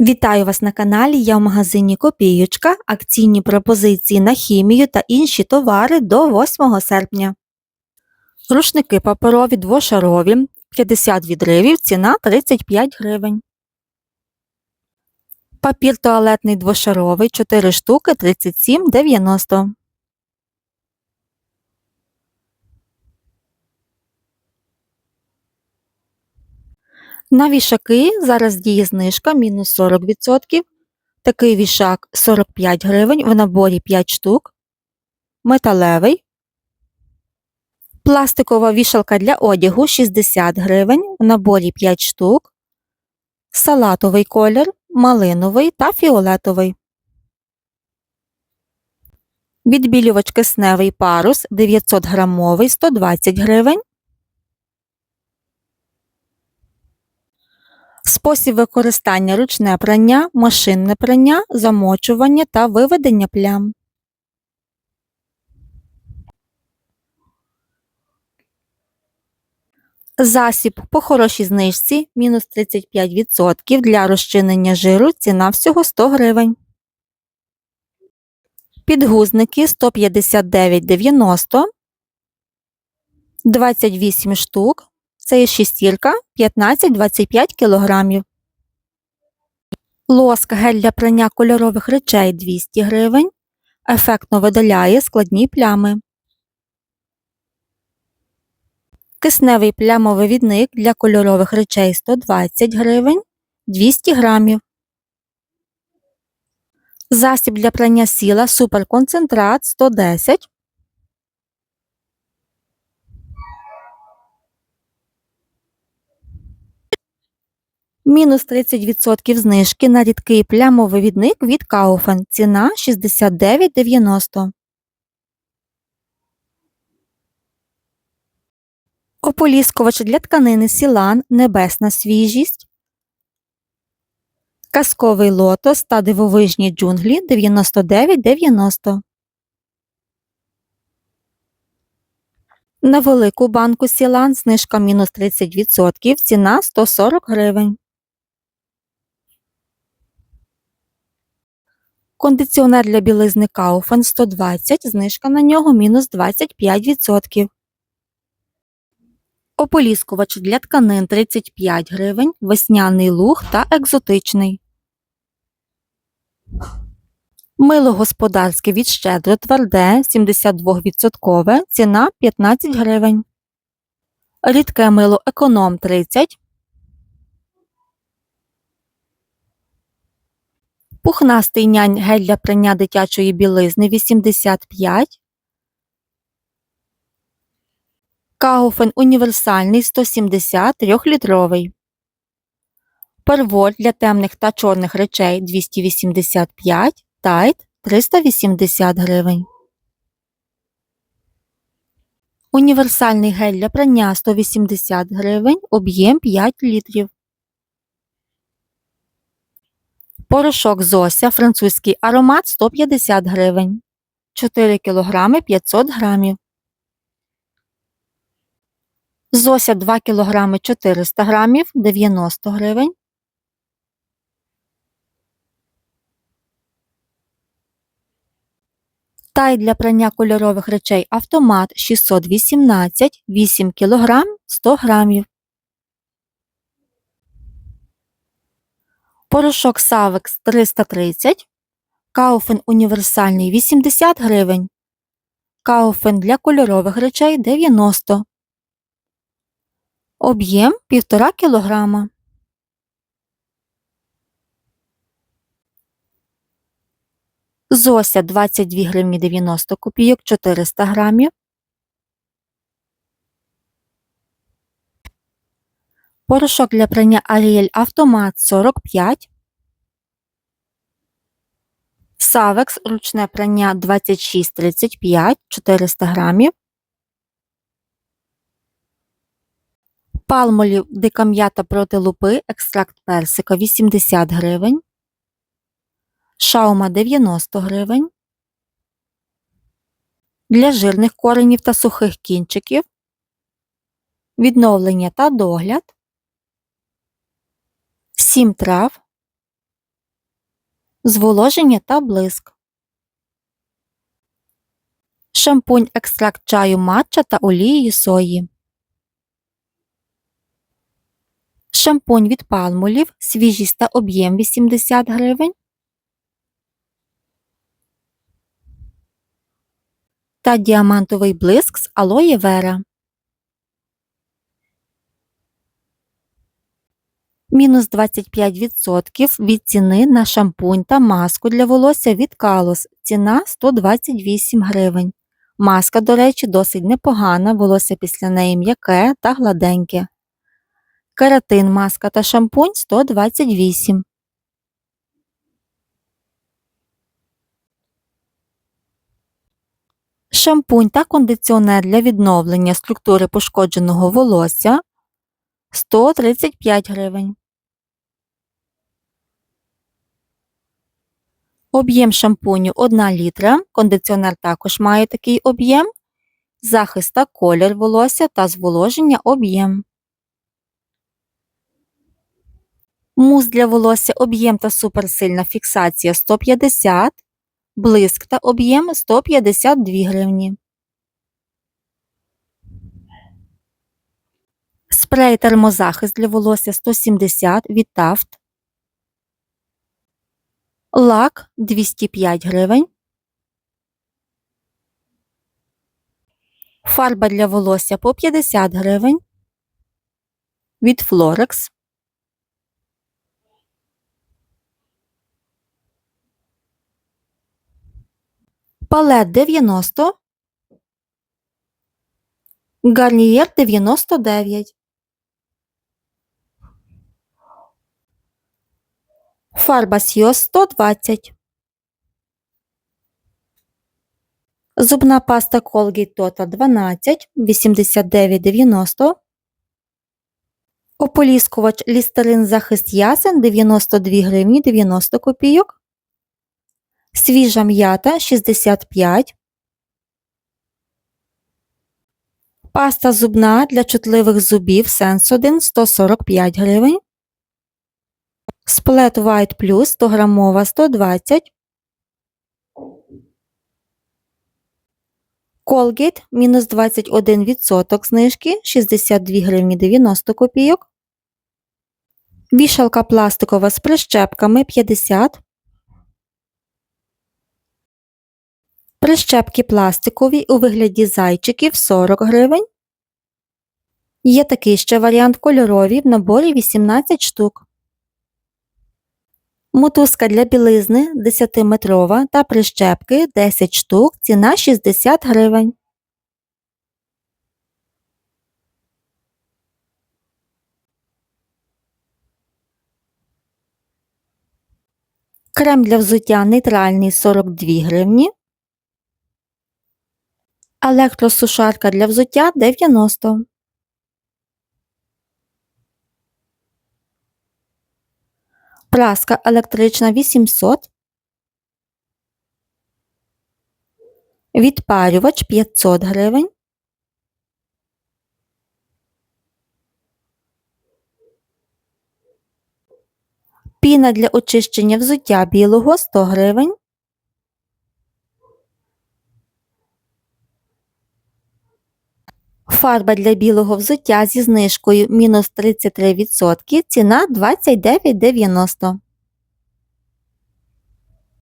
Вітаю вас на каналі. Я в магазині Копійочка. Акційні пропозиції на хімію та інші товари до 8 серпня. Рушники паперові двошарові 50 відривів, ціна 35 гривень. Папір туалетний двошаровий 4 штуки 37,90. На вішаки зараз діє знижка мінус 40%. Такий вішак 45 гривень, в наборі 5 штук. Металевий. Пластикова вішалка для одягу 60 гривень, в наборі 5 штук. Салатовий колір, малиновий та фіолетовий. Відбілювач кисневий парус 900 грамовий 120 гривень. Спосіб використання ручне прання, машинне прання, замочування та виведення плям. Засіб по хорошій знижці мінус 35% для розчинення жиру ціна всього 100 гривень. Підгузники 159,90 28 штук це шістірка 15-25 кг. Лоск гель для прання кольорових речей 200 гривень. Ефектно видаляє складні плями. Кисневий плямовивідник для кольорових речей 120 гривень 200 грамів. Засіб для прання сіла суперконцентрат 110 Мінус 30% знижки на рідкий плямовивідник від Kaufen. Ціна 69,90. Ополіскувач для тканини Сілан Небесна свіжість. Казковий лотос та дивовижні джунглі 99,90. На велику банку Сілан знижка мінус 30%, ціна 140 гривень. Кондиціонер для білизни Kaufen 120, знижка на нього мінус 25%. Ополіскувач для тканин 35 гривень, весняний луг та екзотичний. Мило господарське від щедро тверде 72%, ціна 15 гривень. Рідке мило економ 30 Пухнастий нянь гель для прання дитячої білизни 85. Кауфен універсальний 170 3-літровий. Перволь для темних та чорних речей 285, тайт 380 гривень. Універсальний гель для прання 180 гривень, об'єм 5 літрів. Порошок Зося, французький аромат 150 гривень. 4 кг 500 грамів. Зося 2 кг 400 грамів 90 гривень. Тай для прання кольорових речей автомат 618 8 кг 100 грамів. Порошок Савекс 330, Кауфен універсальний 80 гривень, Кауфен для кольорових речей 90, об'єм 1,5 кг. Зося 22 гривні 90 копійок 400 грамів. Порошок для прання Ariel Автомат 45. Савекс ручне прання 2635 400 грамів. Палмолів дика м'ята проти лупи, екстракт персика 80 гривень. Шаума 90 гривень. Для жирних коренів та сухих кінчиків. Відновлення та догляд. 7 трав зволоження та блиск. Шампунь екстракт чаю матча та олією сої. Шампунь від палмолів, свіжість та об'єм 80 гривень. Та діамантовий блиск з алоє вера. Мінус 25% від ціни на шампунь та маску для волосся від Калос. Ціна 128 гривень. Маска, до речі, досить непогана, волосся після неї м'яке та гладеньке. Кератин маска та шампунь 128. Шампунь та кондиціонер для відновлення структури пошкодженого волосся 135 гривень. Об'єм шампуню 1 літра. Кондиціонер також має такий об'єм. Захист та колір волосся та зволоження об'єм. Мус для волосся об'єм та суперсильна фіксація 150, блиск та об'єм 152 гривні. Спрей термозахист для волосся 170 від Taft. Лак 205 гривень. Фарба для волосся по 50 гривень. Від Florex. Палет 90. Гарнієр 99. Фарба Сіос 120. Зубна паста Colgate Total 12 89,90. Ополіскувач Лістерин захист ясен 92 гривні 90 копійок. Свіжа м'ята 65. Паста зубна для чутливих зубів Sensodyne 145 гривень. Сплет White Plus 100 грамова 120. Colgate мінус 21% знижки 62 гривні 90 копійок. Вішалка пластикова з прищепками 50. Прищепки пластикові у вигляді зайчиків 40 гривень. Є такий ще варіант кольорові в наборі 18 штук. Мотузка для білизни 10-метрова та прищепки 10 штук, ціна 60 гривень. Крем для взуття нейтральний 42 гривні. Електросушарка для взуття 90. Праска електрична 800. Відпарювач 500 гривень. Піна для очищення взуття білого 100 гривень. Фарба для білого взуття зі знижкою мінус 33%, ціна 29,90.